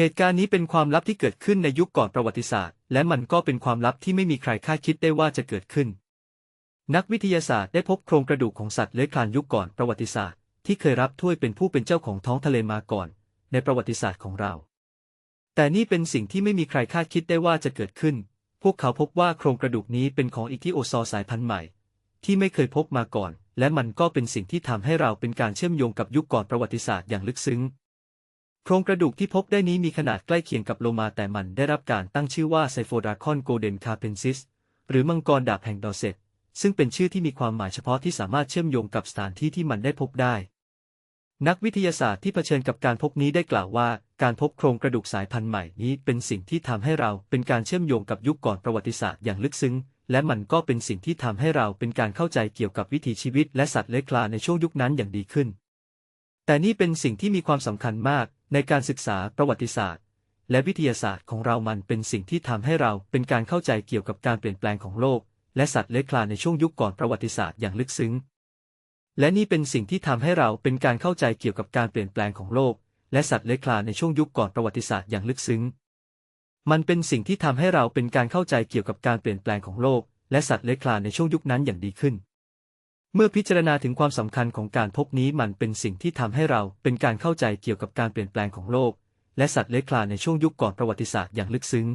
เหตุการณ์นี้เป็นความลับที่เกิดขึ้นในยุคก่อนประวัติศาสตร์ และมันก็เป็นความลับที่ไม่มีใครคาดคิดได้ว่าจะเกิดขึ้น นักวิทยาศาสตร์ได้พบโครงกระดูกของสัตว์เลื้อยคลานยุคก่อนประวัติศาสตร์ ที่เคยรับถ้วยเป็นผู้เป็นเจ้าของท้องทะเลมาก่อน ในประวัติศาสตร์ของเรา แต่นี่เป็นสิ่งที่ไม่มีใครคาดคิดได้ว่าจะเกิดขึ้น พวกเขาพบว่าโครงกระดูกนี้เป็นของอีกที่โอซอสายพันธุ์ใหม่ ที่ไม่เคยพบมาก่อน และมันก็เป็นสิ่งที่ทำให้เราเป็นการเชื่อมโยงกับยุคก่อนประวัติศาสตร์อย่างลึกซึ้ง ครงกระดูกที่พบได้นี้มีขนาดใกล้เคียงกับโลมาแต่มันได้รับการตั้งชื่อว่าไซโฟดาคอนโกลเดนคาเพนซิสหรือมังกรดาบแห่งดอเซตซึ่งเป็นชื่อที่มีความหมายเฉพาะที่สามารถเชื่อมโยงกับสถานที่ที่มันได้พบได้ นักวิทยาศาสตร์ที่เผชิญกับการพบนี้ได้กล่าวว่า การพบโครงกระดูกสายพันธุ์ใหม่นี้เป็นสิ่งที่ทำให้เราเป็นการเชื่อมโยงกับยุคก่อนประวัติศาสตร์อย่างลึกซึ้ง และมันก็เป็นสิ่งที่ทำให้เราเป็นการเข้าใจเกี่ยวกับวิถีชีวิตและสัตว์เลื้อยคลานในช่วงยุคนั้นอย่างดีขึ้น แต่นี่เป็นสิ่งที่มีความสำคัญมาก ในการศึกษาประวัติศาสตร์ และวิทยาศาสตร์ของเรามันเป็นสิ่งที่ทำให้เราเป็นการเข้าใจเกี่ยวกับการเปลี่ยนแปลงของโลก และสัตว์เลื้อยคลานในช่วงยุคก่อนประวัติศาสตร์อย่างลึกซึ้ง และนี่เป็นสิ่งที่ทำให้เราเป็นการเข้าใจเกี่ยวกับการเปลี่ยนแปลงของโลก และสัตว์เลื้อยคลานในช่วงยุคก่อนประวัติศาสตร์อย่างลึกซึ้ง มันเป็นสิ่งที่ทำให้เราเป็นการเข้าใจเกี่ยวกับการเปลี่ยนแปลงของโลก และสัตว์เลื้อยคลานในช่วงยุคนั้นอย่างดีขึ้น เมื่อพิจารณาถึงความสำคัญของการพบนี้มันเป็นสิ่งที่ทำให้เราเป็นการเข้าใจเกี่ยวกับการเปลี่ยนแปลงของโลก และสัตว์เลื้อยคลานในช่วงยุคก่อนประวัติศาสตร์อย่างลึกซึ้ง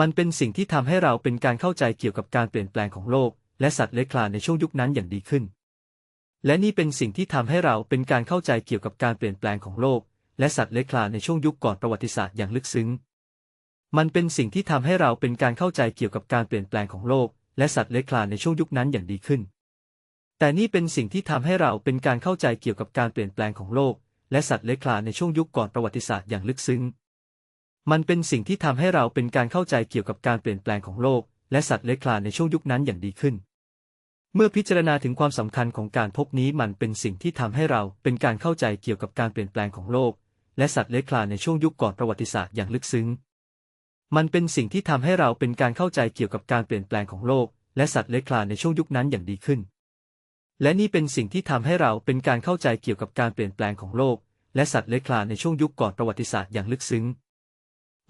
มันเป็นสิ่งที่ทำให้เราเป็นการเข้าใจเกี่ยวกับการเปลี่ยนแปลงของโลก และสัตว์เลื้อยคลานในช่วงยุคนั้นอย่างดีขึ้น และนี่เป็นสิ่งที่ทำให้เราเป็นการเข้าใจเกี่ยวกับการเปลี่ยนแปลงของโลก และสัตว์เลื้อยคลานในช่วงยุคก่อนประวัติศาสตร์อย่างลึกซึ้ง มันเป็นสิ่งที่ทำให้เราเป็นการเข้าใจเกี่ยวกับการเปลี่ยนแปลงของโลก และสัตว์เลื้อยคลานในช่วงยุคนั้นอย่างดีขึ้น แต่นี่เป็นสิ่งที่ทำให้เราเป็นการเข้าใจเกี่ยวกับการเปลี่ยนแปลงของโลก และสัตว์เลื้อยคลานในช่วงยุคก่อนประวัติศาสตร์อย่างลึกซึ้ง มันเป็นสิ่งที่ทำให้เราเป็นการเข้าใจเกี่ยวกับการเปลี่ยนแปลงของโลก และสัตว์เลื้อยคลานในช่วงยุคนั้นอย่างดีขึ้น เมื่อพิจารณาถึงความสำคัญของการพบนี้มันเป็นสิ่งที่ทำให้เราเป็นการเข้าใจเกี่ยวกับการเปลี่ยนแปลงของโลก และสัตว์เลื้อยคลานในช่วงยุคก่อนประวัติศาสตร์อย่างลึกซึ้ง มันเป็นสิ่งที่ทำให้เราเป็นการเข้าใจเกี่ยวกับการเปลี่ยนแปลงของโลก และสัตว์เลื้อยคลานในช่วงยุคนั้นอย่างดีขึ้น และนี่เป็นสิ่งที่ทำให้เราเป็นการเข้าใจเกี่ยวกับการเปลี่ยนแปลงของโลก และสัตว์เลื้อยคลานในช่วงยุคก่อนประวัติศาสตร์อย่างลึกซึ้ง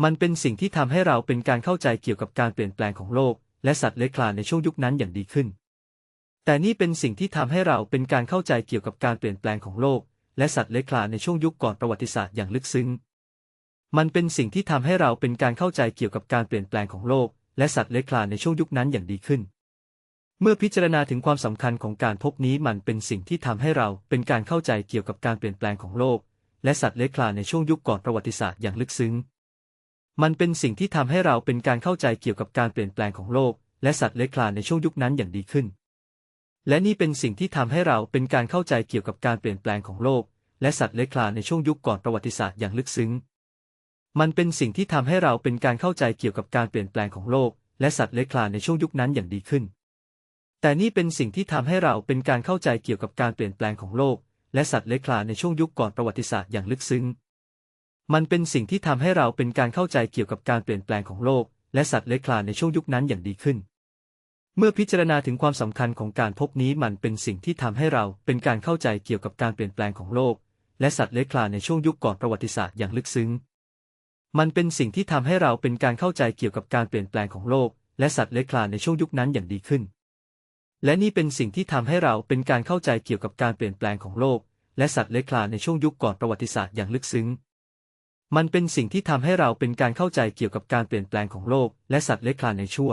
มันเป็นสิ่งที่ทำให้เราเป็นการเข้าใจเกี่ยวกับการเปลี่ยนแปลงของโลก และสัตว์เลื้อยคลานในช่วงยุคนั้นอย่างดีขึ้น แต่นี่เป็นสิ่งที่ทำให้เราเป็นการเข้าใจเกี่ยวกับการเปลี่ยนแปลงของโลก และสัตว์เลื้อยคลานในช่วงยุคก่อนประวัติศาสตร์อย่างลึกซึ้ง มันเป็นสิ่งที่ทำให้เราเป็นการเข้าใจเกี่ยวกับการเปลี่ยนแปลงของโลก และสัตว์เลื้อยคลานในช่วงยุคนั้นอย่างดีขึ้น เมื่อพิจารณาถึงความสำคัญของการพบนี้มันเป็นสิ่งที่ทำให้เราเป็นการเข้าใจเกี่ยวกับการเปลี่ยนแปลงของโลก และสัตว์เลื้อยคลานในช่วงยุคก่อนประวัติศาสตร์อย่างลึกซึ้ง มันเป็นสิ่งที่ทำให้เราเป็นการเข้าใจเกี่ยวกับการเปลี่ยนแปลงของโลก และสัตว์เลื้อยคลานในช่วงยุคนั้นอย่างดีขึ้น และนี่เป็นสิ่งที่ทำให้เราเป็นการเข้าใจเกี่ยวกับการเปลี่ยนแปลงของโลก และสัตว์เลื้อยคลานในช่วงยุคก่อนประวัติศาสตร์อย่างลึกซึ้ง มันเป็นสิ่งที่ทำให้เราเป็นการเข้าใจเกี่ยวกับการเปลี่ยนแปลงของโลก และสัตว์เลื้อยคลานในช่วงยุคนั้นอย่างดีขึ้น แต่นี่เป็นสิ่งที่ทำให้เราเป็นการเข้าใจเกี่ยวกับการเปลี่ยนแปลงของโลก และสัตว์เลื้อยคลานในช่วงยุคก่อนประวัติศาสตร์อย่างลึกซึ้ง มันเป็นสิ่งที่ทำให้เราเป็นการเข้าใจเกี่ยวกับการเปลี่ยนแปลงของโลก และสัตว์เลื้อยคลานในช่วงยุคนั้นอย่างดีขึ้น เมื่อพิจารณาถึงความสำคัญของการพบนี้มันเป็นสิ่งที่ทำให้เราเป็นการเข้าใจเกี่ยวกับการเปลี่ยนแปลงของโลก และสัตว์เลื้อยคลานในช่วงยุคก่อนประวัติศาสตร์อย่างลึกซึ้ง มันเป็นสิ่งที่ทำให้เราเป็นการเข้าใจเกี่ยวกับการเปลี่ยนแปลงของโลก และสัตว์เลื้อยคลานในช่วงยุคนั้นอย่างดีขึ้น และนี่เป็นสิ่งที่ทำให้เราเป็นการเข้าใจเกี่ยวกับการเปลี่ยนแปลงของโลก และสัตว์เลื้อยคลานในช่วงยุคก่อนประวัติศาสตร์อย่างลึกซึ้ง มันเป็นสิ่งที่ทำให้เราเป็นการเข้าใจเกี่ยวกับการเปลี่ยนแปลงของโลก และสัตว์เลื้อยคลานในชั่ว